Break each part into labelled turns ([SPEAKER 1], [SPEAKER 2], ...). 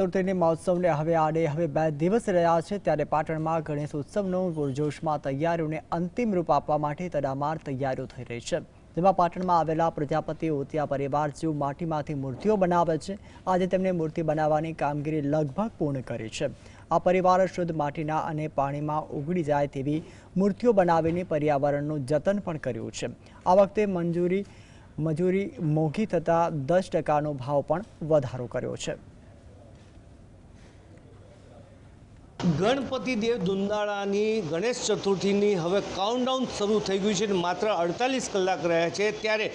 [SPEAKER 1] ચતુર્થીની મહોત્સવને હવે આડે હવે બે દિવસ રહ્યા છે ત્યારે પાટણમાં ગણેશ ઉત્સવનો પૂરજોશમાં તૈયારીઓને અંતિમ રૂપ આપવા માટે તડામાર તૈયારીઓ થઈ રહી છે. જેમાં પાટણમાં આવેલા પ્રજાપતિ ઓતિયા પરિવાર જેવું માટીમાંથી મૂર્તિઓ બનાવે છે. આજે તેમણે મૂર્તિ બનાવવાની કામગીરી લગભગ પૂર્ણ કરી છે. આ પરિવાર શુદ્ધ માટીના અને પાણીમાં ઉગડી જાય તેવી મૂર્તિઓ બનાવીને પર્યાવરણનું જતન પણ કર્યું છે. આ વખતે મંજૂરી, મજૂરી મોંઘી થતાં દસ ટકાનો ભાવ પણ વધારો કર્યો છે.
[SPEAKER 2] ગણપતિ દેવ દુંદાળાની ગણેશ ચતુર્થીની હવે કાઉન્ટડાઉન શરૂ થઈ ગયું છે માત્ર અડતાલીસ કલાક રહ્યા છે. ત્યારે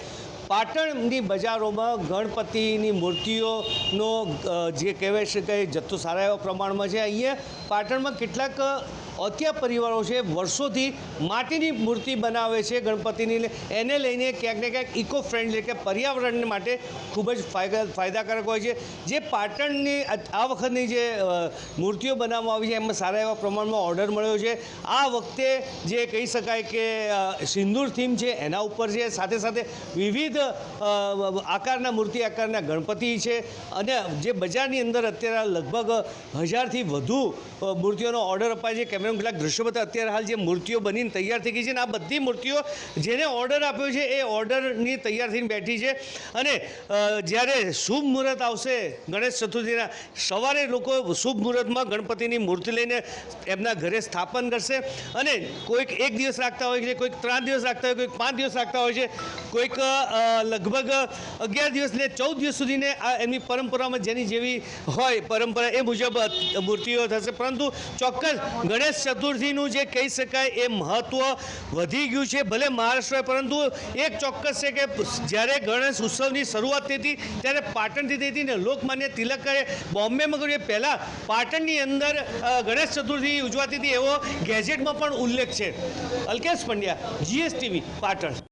[SPEAKER 2] પાટણની બજારોમાં ગણપતિની મૂર્તિઓનો જે કહેવાય છે કે જથ્થો સારા એવા પ્રમાણમાં છે. અહીંયા પાટણમાં કેટલાક અત્યા પરિવારો છે, વર્ષોથી માટીની મૂર્તિ બનાવે છે ગણપતિની એને લઈને ક્યાંક ને ક્યાંક ઇકો ફ્રેન્ડલી કે પર્યાવરણ માટે ખૂબ જ ફાયદા, ફાયદાકારક હોય છે. જે પાટણની આ વખતની જે મૂર્તિઓ બનાવવામાં આવી છે, એમાં સારા એવા પ્રમાણમાં ઓર્ડર મળ્યો છે. આ વખતે જે કહી શકાય કે સિંદૂર થીમ છે, એના ઉપર છે. સાથે સાથે વિવિધ અ, આકારના મૂર્તિ આકારના ગણપતિ છે. અને જે બજારની અંદર અત્યારે લગભગ હજારથી વધુ મૂર્તિઓનો ઓર્ડર અપાય છે. કેમેરામાં કેટલાક દ્રશ્યો બધા અત્યારે હાલ જે મૂર્તિઓ બનીને તૈયાર થઈ ગઈ છે અને આ બધી મૂર્તિઓ જેને ઓર્ડર આપ્યો છે એ ઓર્ડરની તૈયાર થઈને બેઠી છે. અને જ્યારે શુભ મુહૂર્ત આવશે ગણેશ ચતુર્થીના સવારે લોકો શુભ મુહૂર્તમાં ગણપતિની મૂર્તિ લઈને એમના ઘરે સ્થાપન કરશે. અને કોઈક એક દિવસ રાખતા હોય છે કોઈક ત્રણ દિવસ રાખતા હોય કોઈક પાંચ દિવસ રાખતા હોય છે કોઈક લગભગ અગિયાર દિવસને ચૌદ દિવસ સુધીને આ એમની પરંપરામાં જેની જેવી હોય પરંપરા એ મુજબ મૂર્તિઓ થશે. પરંતુ ચોક્કસ ગણેશ ચતુર્થીનું જે કહી શકાય એ મહત્ત્વ વધી ગયું છે, ભલે મહારાષ્ટ્ર પરંતુ એક ચોક્કસ છે કે જ્યારે ગણેશ ઉત્સવની શરૂઆત થઈ હતી, ત્યારે પાટણથી થઈ હતી ને લોકમાન્ય તિલકે બોમ્બેમાં કર્યું. એ પહેલાં પાટણની અંદર ગણેશ ચતુર્થી ઉજવાતી હતી એવો ગેજેટમાં પણ ઉલ્લેખ છે. અલ્કેશ પંડ્યા જીએસટીવી પાટણ.